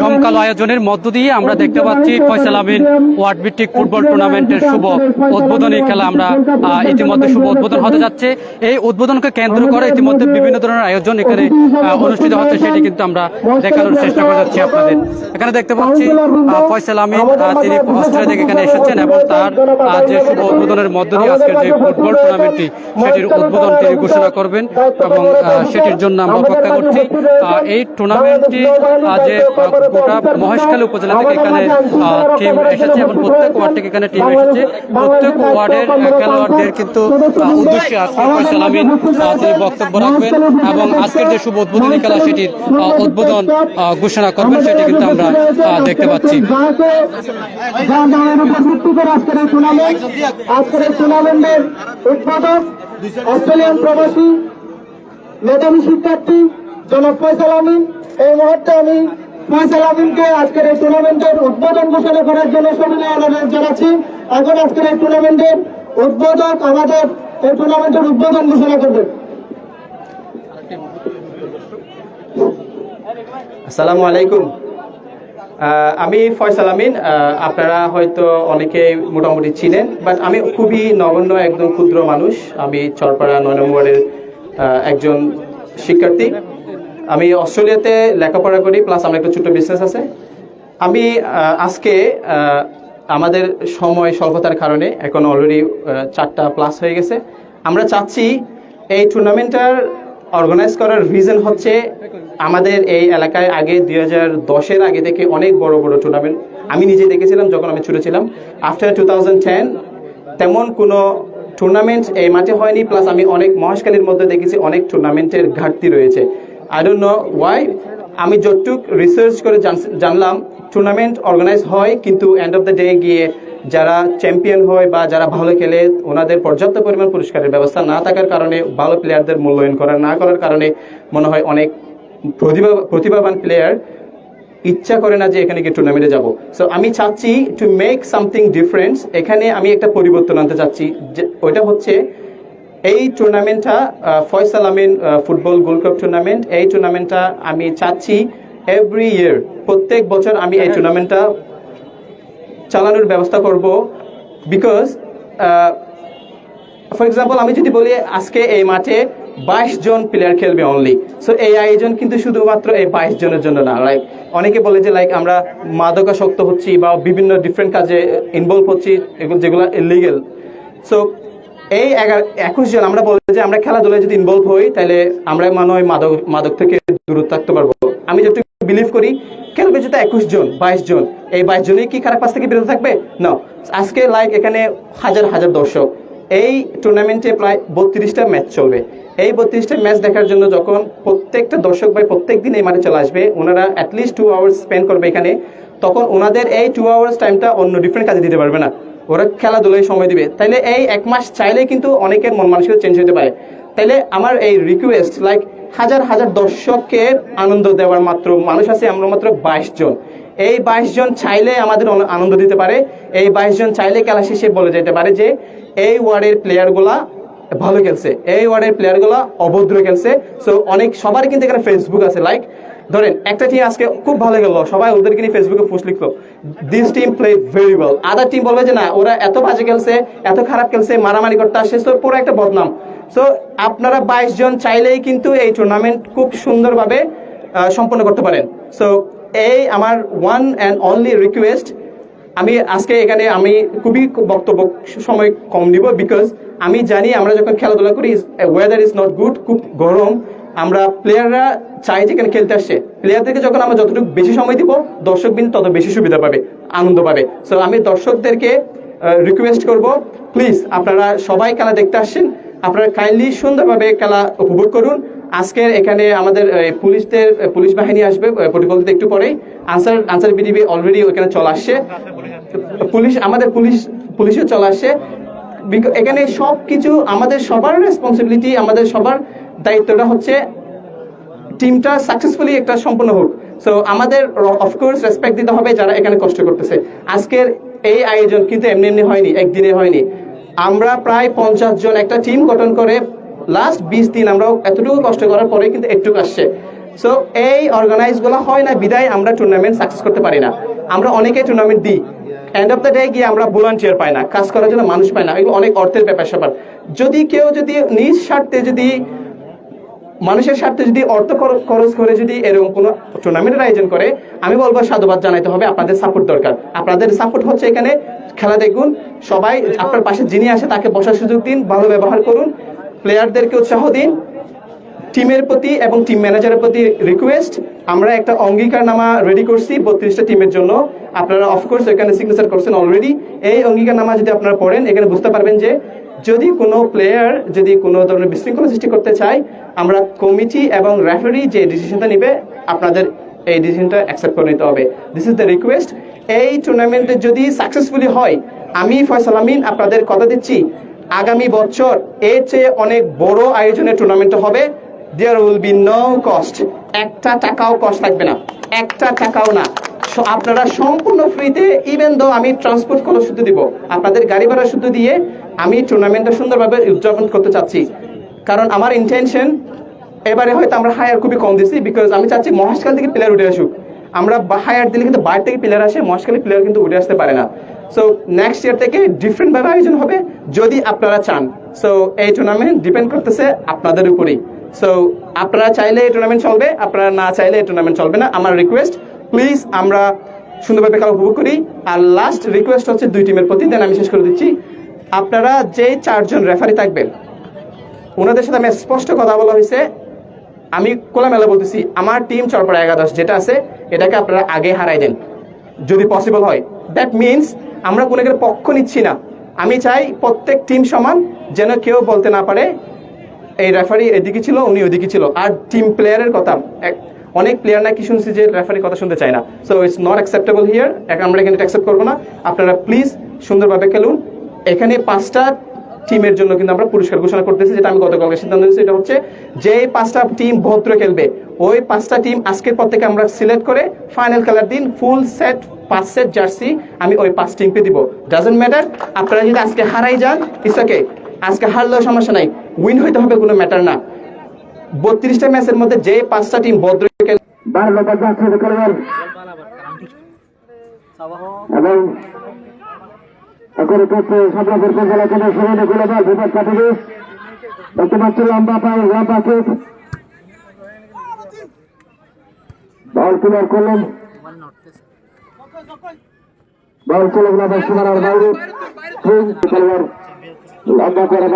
জমকালো আয়োজনের মধ্য দিয়ে আমরা দেখতে পাচ্ছি ফয়সাল আমিন ওয়ার্ড ভিত্তিক ফুটবল টুর্নামেন্টের শুভ উদ্বোধনী খেলা আমরা ইতিমধ্যে শুভ উদ্বোধন হতে যাচ্ছে। এই উদ্বোধনকে কেন্দ্র করে ইতিমধ্যে বিভিন্ন ধরনের আয়োজন এখানে অনুষ্ঠিত হচ্ছে সেটি কিন্তু আমরা দেখানোর চেষ্টা করে যাচ্ছি আপনাদের। এখানে দেখতে পাচ্ছি ফয়সাল আমিন তিনি অস্ট্রেলিয়া থেকে এখানে এসেছেন এবং তার যে শুভ উদ্বোধনের মধ্য দিয়ে আজকের যে ফুটবল টুর্নামেন্টটি সেটির উদ্বোধন তিনি ঘোষণা করবেন এবং সেটির জন্য আমরা অপেক্ষা করছি। এই টুর্নামেন্টটি যে গোটা মহেশখালী উপজেলা থেকে এখানে টিম এসেছে এবং প্রত্যেক ওয়ার্ড থেকে এখানে টিম এসেছে। প্রত্যেক ওয়ার্ডের খেলোয়াড়দের কিন্তু উদ্দেশ্যে আজকে ফয়সাল আমিন তিনি বক্তব্য রাখবেন এবং আজকের যে শুভ উদ্বোধনী খেলা সেটির উদ্বোধন ঘোষণা করবেন, সেটি কিন্তু আমরা দেখতে পাচ্ছি। অস্ট্রেলিয়ান প্রবাসী, মেধাবী শিক্ষার্থী, জনাব ফয়সাল আমিন এই মুহূর্তে আমি ফয়সাল আমিনকে আজকের এই টুর্নামেন্টের উদ্বোধন ঘোষণা করার জন্য সবিনয় অনুরোধ জানাচ্ছি। এখন আজকের এই টুর্নামেন্টের উদ্বোধক আমাদের এই টুর্নামেন্টের উদ্বোধন ঘোষণা করবেন আসসালামু আলাইকুম। আমি ফয়সাল আমিন। আপনারা হয়তো অনেকেই মোটামুটি চিনেন, বাট আমি খুবই নগণ্য একদম ক্ষুদ্র মানুষ। আমি চরপাড়া নয় নম্বরের একজন শিক্ষার্থী। আমি অস্ট্রেলিয়াতে লেখাপড়া করি প্লাস আমার একটা ছোট্ট বিজনেস আছে। আমি আজকে আমাদের সময় স্বল্পতার কারণে এখন অলরেডি চারটা প্লাস হয়ে গেছে। আমরা চাচ্ছি এই টুর্নামেন্টটার অর্গানাইজ করার রিজন হচ্ছে আমাদের এই এলাকায় আগে দুই হাজার দশের আগে থেকে অনেক বড় বড় টুর্নামেন্ট আমি নিজে দেখেছিলাম যখন আমি ছোট ছিলাম। আফটার টু থাউজেন্ড টেন তেমন কোনো টুর্নামেন্ট এই মাঠে হয়নি প্লাস আমি অনেক মহাশকালীর মধ্যে দেখেছি অনেক টুর্নামেন্টের ঘাটতি রয়েছে। আই ডোন্ট নো ওয়াই আমি যতটুক রিসার্চ করে জান- জানলাম টুর্নামেন্ট অর্গানাইজ হয়, কিন্তু এন্ড অফ দ্য ডে গিয়ে যারা চ্যাম্পিয়ন হয় বা যারা ভালো খেলে, ওনাদের পর্যাপ্ত পরিমাণ পুরস্কারের ব্যবস্থা না থাকার কারণে, ভালো প্লেয়ারদের মূল্যায়ন করা না করার কারণে মনে হয় অনেক প্রতিভা, প্রতিভাবান প্লেয়ার ইচ্ছা করে না যে এখানে গিয়ে টুর্নামেন্টে যাব। সো আমি চাচ্ছি টু মেক সামথিং ডিফারেন্স এখানে আমি একটা পরিবর্তন আনতে চাচ্ছি, যে, ওইটা হচ্ছে এই টুর্নামেন্টটা Faisal Amin football gold cup tournament, এই টুর্নামেন্টটা আমি চাচ্ছি এভরি ইয়ার প্রত্যেক বছর আমি এই টুর্নামেন্টটা চালানোর ব্যবস্থা করব বিকজ ফর এক্সাম্পল আমি যদি বলি আজকে এই মাঠে বাইশ জন প্লেয়ার খেলবে অনলি সো এই আয়োজন কিন্তু শুধুমাত্র এই বাইশ জনের জন্য না লাইক অনেকে বলে যে লাইক আমরা মাদকাসক্ত হচ্ছি বা বিভিন্ন ডিফারেন্ট কাজে ইনভলভ হচ্ছি, যেগুলো ইলিগেল সো এই একুশ জন, আমরা বলি যে আমরা খেলাধুলায় যদি ইনভলভ হই, তাহলে আমরা মনে হয় মাদক মাদক থেকে দূরে থাকতে পারব। আমি যতটুকু বিলিভ করি, খেলবে যেটা একুশ জন, বাইশ জন, এই বাইশ জনই কি খারাপ কাজ থেকে বিরত থাকবে? না আজকে লাইক এখানে হাজার হাজার দর্শক। এই টুর্নামেন্টে প্রায় বত্রিশটা ম্যাচ চলবে। এই বত্রিশটা ম্যাচ দেখার জন্য যখন প্রত্যেকটা দর্শক ভাই প্রত্যেক দিন এই মাঠে চলে আসবে, ওনারা অ্যাটলিস্ট টু আওয়ার্স স্পেন্ড করবে এখানে, তখন ওনাদের এই টু আওয়ার্স টাইমটা অন্য ডিফারেন্ট কাজে দিতে পারবে না। ওরা খেলাধুলায় সময় দিবে। তাইলে এই এক মাস চাইলে কিন্তু অনেকের মন মানসিকতা চেঞ্জ হতে পারে। তাইলে আমার এই রিকোয়েস্ট লাইক হাজার হাজার দর্শকের আনন্দ দেওয়ার মাত্র মানুষ আছে আমরা মাত্র বাইশ জন। এই বাইশ জন চাইলে আমাদের আনন্দ দিতে পারে। এই বাইশ জন চাইলে খেলা শেষে বলে যেতে পারে যে, এই ওয়ার্ডের প্লেয়ারগুলা ভালো খেলছে। এই ওয়ার্ডের প্লেয়ারগুলো অভদ্র খেলছে। সো অনেক, সবার কিন্তু এখানে ফেসবুক আছে। লাইক ধরেন, একটা টিম আজকে খুব ভালো গেল সবাই ওদেরকে নিয়ে ফেসবুকে post লিখলো। This team play very well other team বলবে যে, না, ওরা এত বাজে খেলছে, এত খারাপ খেলছে, মারামারি করতে আসছে তো পুরো একটা বদনাম। সো আপনারা বাইশ জন চাইলেই কিন্তু এই টুর্নামেন্ট খুব সুন্দরভাবে সম্পন্ন করতে পারেন। সো এই আমার ওয়ান অ্যান্ড অনলি রিকোয়েস্ট আমি আজকে এখানে, আমি খুবই বক্তব্য সময় কম নিব বিকজ আমি জানি আমরা যখন খেলাধুলা করি ওয়েদার ইজ নট গুড খুব গরম। আমরা প্লেয়াররা চাই যে এখানে খেলতে আসছে প্লেয়ারদেরকে যখন আমরা যতটুকু বেশি সময় দিব দর্শক বিন তত বেশি সুবিধা পাবে, আনন্দ পাবে। সো আমি দর্শকদেরকে রিকোয়েস্ট করব প্লিজ আপনারা সবাই খেলা দেখতে আসছেন আপনারা কাইন্ডলি সুন্দরভাবে খেলা উপভোগ করুন। আজকের এখানে আমাদের পুলিশদের পুলিশ বাহিনী আসবে প্রোটোকল একটু পরেই। আনসার আনসার বিডিবি অলরেডি ওখানে চলে আসছে পুলিশ, আমাদের পুলিশ, পুলিশও চলে আসছে এখানে সব কিছু আমাদের সবার রেসপন্সিবিলিটি আমাদের সবার দায়িত্বটা হচ্ছে টিমটা সাকসেসফুলি একটা সম্পন্ন হোক। সো আমাদের অফকোর্স রেসপেক্ট দিতে হবে যারা এখানে কষ্ট করতেছে। আজকের এই আয়োজন কিন্তু এমনি এমনি হয়নি, একদিনে হয়নি। আমরা প্রায় পঞ্চাশ জন একটা টিম গঠন করে লাস্ট বিশ দিন আমরা এতটুকু কষ্ট করার পরে কিন্তু একটু আসছে। সো এই অর্গানাইজগুলো হয় না, বিদায় আমরা টুর্নামেন্ট সাকসেস করতে পারি না। আমরা অনেকেই টুর্নামেন্ট দিই। এন্ড অফ দ্য ডে গিয়ে আমরা ভলান্টিয়ার পাই না, কাজ করার জন্য মানুষ পাই না। এগুলো অনেক অর্থের ব্যাপার স্যাপার যদি কেউ যদি নিজ স্বার্থে যদি মানুষের স্বার্থে যদি অর্থ খরচ- করে যদি এরকম কোনো টুর্নামেন্টের আয়োজন করে, আমি বলব সাধুবাদ জানাইতে হবে, আপনাদের সাপোর্ট দরকার। আপনাদের সাপোর্ট হচ্ছে এখানে, খেলা দেখুন, সবাই আপনার পাশে যিনি আসে তাকে বসার সুযোগ দিন, ভালো ব্যবহার করুন প্লেয়ারদেরকে উৎসাহ দিন টিমের প্রতি এবং টিম ম্যানেজারের প্রতি রিকোয়েস্ট আমরা একটা অঙ্গীকারনামা রেডি করছি বত্রিশটা টিমের জন্য। আপনারা অফকোর্স এখানে সিগনেচার করছেন অলরেডি এই অঙ্গীকারনামা যদি আপনারা পড়েন, এখানে বুঝতে পারবেন যে যদি কোনো প্লেয়ার যদি কোনো ধরনের বিশৃঙ্খলা সৃষ্টি করতে চায় আমরা কমিটি এবং রেফারি যে ডিসিশনটা নেবে, আপনাদের এই ডিসিশনটা অ্যাকসেপ্ট করে নিতে হবে। দিস ইজ দ্য রিকোয়েস্ট এই টুর্নামেন্টে যদি সাকসেসফুলি হয়, আমি ফয়সাল আমিন আপনাদের কথা দিচ্ছি, আগামী বছর এর চেয়ে অনেক বড় আয়োজনের টুর্নামেন্ট হবে। There will be no cost একটা টাকাও কস্ট থাকবে না। একটা টাকাও না। স- আপনারা সম্পূর্ণ ফ্রিতে ইভেন দো আমি ট্রান্সপোর্ট খরচ শুধু দিব, আপনাদের গাড়ি ভাড়া শুধু দিয়ে আমি টুর্নামেন্টটা সুন্দরভাবে উদযাপন করতে চাচ্ছি। কারণ আমার ইন্টেনশন এবারে হয়তো আমরা হায়ার খুবই কম দিচ্ছি বিকজ আমি চাচ্ছি মহাশকাল থেকে প্লেয়ার উঠে আসুক। আমরা হায়ার দিলে কিন্তু বাইরে থেকে প্লেয়ার আসে, মহেশখালী প্লেয়ার কিন্তু উঠে আসতে পারে না। সো নেক্সট ইয়ার থেকে ডিফারেন্ট ভাবে আয়োজন হবে যদি আপনারা চান। সো এই টুর্নামেন্ট ডিপেন্ড করতেছে আপনাদের উপরেই। সো আপনারা চাইলে এই টুর্নামেন্ট চলবে, আপনারা না চাইলে এই টুর্নামেন্ট চলবে না। আমার রিকোয়েস্ট প্লিজ আমরা সুন্দরভাবে খেলা উপভোগ করি। আর লাস্ট রিকোয়েস্ট হচ্ছে দুই টিমের প্রতি দেন আমি শেষ করে দিচ্ছি। আপনারা যে চারজন রেফারি থাকবেন ওনাদের সাথে আমি স্পষ্ট কথা বলা হয়েছে। আমি খোলামেলা বলতেছি, আমার টিম চরপড়া একাদশ যেটা আছে, এটাকে আপনারা আগে হারাই দেন। যদি পসিবল হয়। দ্যাট মিনস আমরা কোনো একটা পক্ষ নিচ্ছি না। আমি চাই প্রত্যেক টিম সমান যেন কেউ বলতে না পারে, এই রেফারি এদিকে ছিল, উনি ওদিকে ছিল। আর টিম প্লেয়ারের কথা অনেক প্লেয়ার নাকি শুনছি যে রেফারি কথা শুনতে চায় না। So it's not acceptable here আমরা এখানে অ্যাকসেপ্ট করব না। আপনারা প্লিজ সুন্দরভাবে খেলুন। এখানে পাঁচটা টিমের জন্য কিন্তু আমরা পুরস্কার ঘোষণা করতেছি যেটা আমি গতকালকে সিদ্ধান্ত নিয়েছি এটা হচ্ছে যে পাঁচটা টিম ভদ্র খেলবে। ওই পাঁচটা টিম আজকের পর থেকে আমরা সিলেক্ট করে ফাইনাল খেলার দিন ফুল সেট পাঁচ সেট জার্সি আমি ওই পাঁচ টিমকে দিব। ডাজেন্ট ম্যাটার আপনারা যদি আজকে হারাই যান ইটস ওকে আজকে হারলেও সমস্যা নাই উইন হইতে হবে কোনো ম্যাটার না। বত্রিশটা ম্যাচের মধ্যে যে পাঁচটা টিম ভদ্র খেলবে এবং এখন করছে সাবলাপুর উপজেলা থেকে সেখানে গুলো বল বিপদ কাটিয়ে দেখতে পাচ্ছি লম্বা পায়ে, লম্বা কিক বল ক্লিয়ার করলেন। বল চলে গেল সীমানার বাইরে। করে